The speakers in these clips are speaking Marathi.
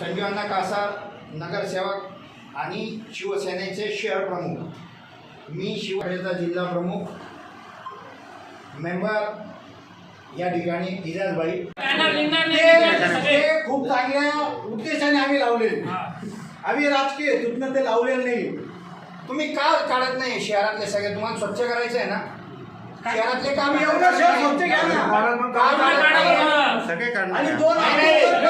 संजीवांना कासार नगरसेवक आणि शिवसेनेचे शहर प्रमुख. मी शिवसेनेचा जिल्हा प्रमुख मेंबर या ठिकाणी इजाजबाई. ते खूप चांगल्या उद्देशाने आम्ही लावले आम्ही राजकीय हेतूतनं ते लावलेलं नाही. तुम्ही का काढत नाही? शहरातले सगळे तुम्हाला स्वच्छ करायचं आहे ना? शहरातले काम एवढं शहर स्वच्छ घ्या ना. सगळे आणि दोन नाही, नाही.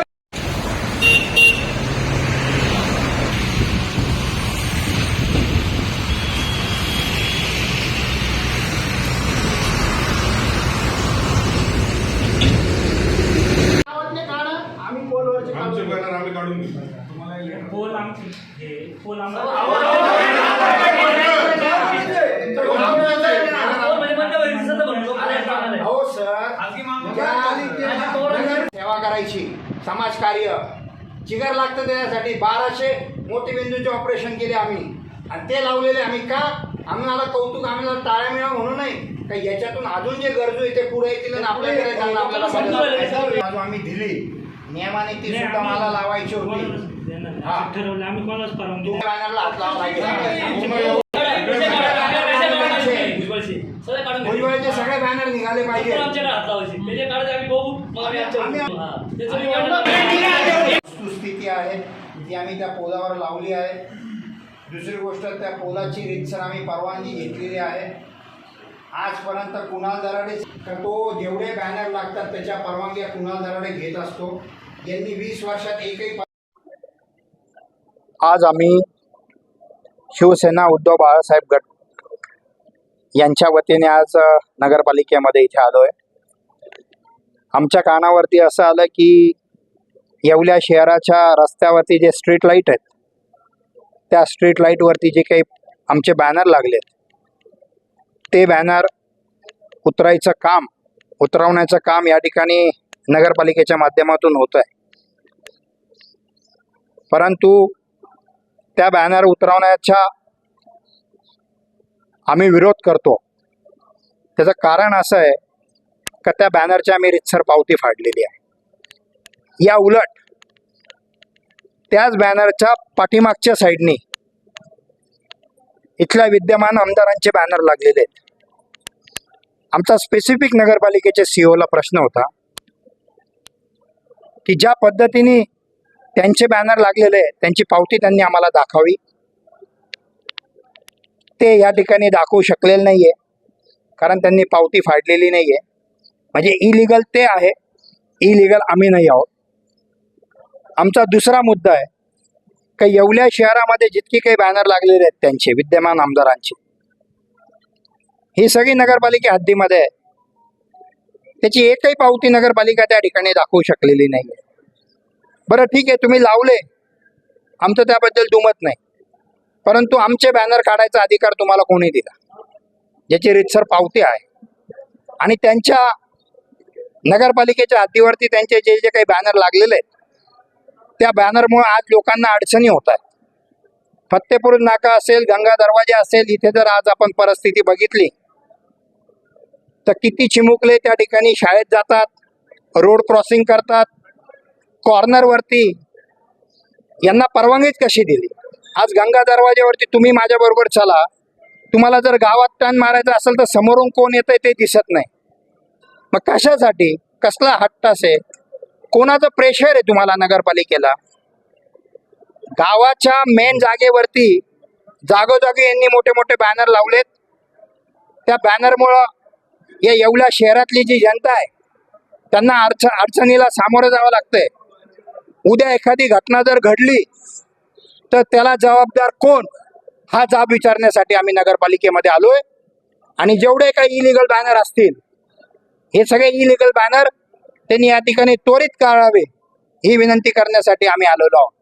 गावातले काढा आम्ही पोलवरचे आमचे काढू. बॅनर आम्ही काढून घेऊ पोल आमचे हे पोल आमचा हो सर ज्या सेवा करायची समाजकार्य चिगर लागतं त्याच्यासाठी बाराशे मोतीबिंदूचे ऑपरेशन केले आम्ही आणि ते लावलेले आम्ही का आम्हाला कौतुक आम्हाला टाळ्या मिळा म्हणून नाही का याच्यातून अजून जे गरजू आहे ते पुढे येतील आणि आपल्याकडे आम्ही दिली नियमाने ती सुद्धा मला लावायची होती हा. ठरवलं आम्ही कोणालाच परवानगी तुम्ही नाही. बॅनरला हात लावा लागेल भुजबळचे सगळे बॅनर निघाले पाहिजे वस्तुस्थिती आहे ती आम्ही त्या पोलावर लावली आहे दुसरी गोष्ट त्या पोलाची रीतसर आम्ही परवानगी घेतलेली आहे आजपर्यंत कुणाल दराडे तो जेवढे बॅनर लागतात त्याच्या परवानग्या कुणाल दराडे घेत असतो. यांनी वीस वर्षात एकही आज आम्ही शिवसेना उद्धव बाळासाहेब गट यांच्या वतीने आज नगरपालिकेमध्ये इथे आलो आहे आमच्या कानावरती असं आलं की येवल्या शहराच्या रस्त्यावरती जे स्ट्रीट लाइट आहेत त्या स्ट्रीट लाईटवरती जे काही आमचे बॅनर लागलेत ते बॅनर उतरायचं काम उतरवण्याचं काम या ठिकाणी नगरपालिकेच्या माध्यमातून होत आहे परंतु त्या बॅनर उतरवण्याच्या आम्ही विरोध करतो. त्याचं कारण असं आहे का त्या बॅनरची आम्ही रितसर पावती फाडलेली आहे. या उलट त्याच बॅनरच्या पाठीमागच्या साईडनी इथल्या विद्यमान आमदारांचे बॅनर लागलेले आहेत. आमचा स्पेसिफिक नगरपालिकेच्या सीओला प्रश्न होता की ज्या पद्धतीने त्यांचे बॅनर लागलेले त्यांची पावती त्यांनी आम्हाला दाखवावी. ते या ठिकाणी दाखवू शकलेले आहे कारण त्यांनी पावती फाडलेली नाही आहे म्हणजे इलिगल ते आहे इलिगल आम्ही नाही आहोत. आमचा दुसरा मुद्दा आहे का येवल्या शहरामध्ये जितके काही बॅनर लागलेले आहेत त्यांचे विद्यमान आमदारांचे ही सगळी नगरपालिका हद्दीमध्ये आहे त्याची एकही पावती नगरपालिका त्या ठिकाणी दाखवू शकलेली नाही. बरं ठीक आहे तुम्ही लावले. आमचं त्याबद्दल दुमत नाही. परंतु आमचे बॅनर काढायचा अधिकार तुम्हाला कोणी दिला? ज्याची रितसर पावती आहे. आणि त्यांच्या नगरपालिकेच्या हद्दीवरती त्यांचे जे जे काही बॅनर लागलेले आहेत त्या बॅनरमुळे आज लोकांना अडचणी होत आहेत. फत्तेपूर नाका असेल गंगा दरवाजा असेल इथे जर आज आपण परिस्थिती बघितली तर किती चिमुकले त्या ठिकाणी शाळेत जातात रोड क्रॉसिंग करतात कॉर्नरवरती यांना परवानगीच कशी दिली? आज गंगा दरवाज्यावरती तुम्ही माझ्याबरोबर चला. तुम्हाला जर गावात टन मारायचं असेल तर समोरून कोण येतंय ते दिसत नाही. मग कशासाठी? कसला हट्टास आहे? कोणाचं प्रेशर आहे तुम्हाला नगरपालिकेला? गावाच्या मेन जागेवरती जागोजागी यांनी मोठे मोठे बॅनर लावलेत. त्या बॅनरमुळं या एवढ्या शहरातली जी जनता आहे त्यांना अडच अडचणीला सामोरं जावं लागतंय. उद्या एखादी घटना जर घडली तर त्याला जबाबदार कोण? हा जाब विचारण्यासाठी आम्ही नगरपालिकेमध्ये आलोय. आणि जेवढे काही इलिगल बॅनर असतील हे सगळे इलिगल बॅनर त्यांनी या ठिकाणी त्वरित काढावे ही विनंती करण्यासाठी आम्ही आलेलो आहोत.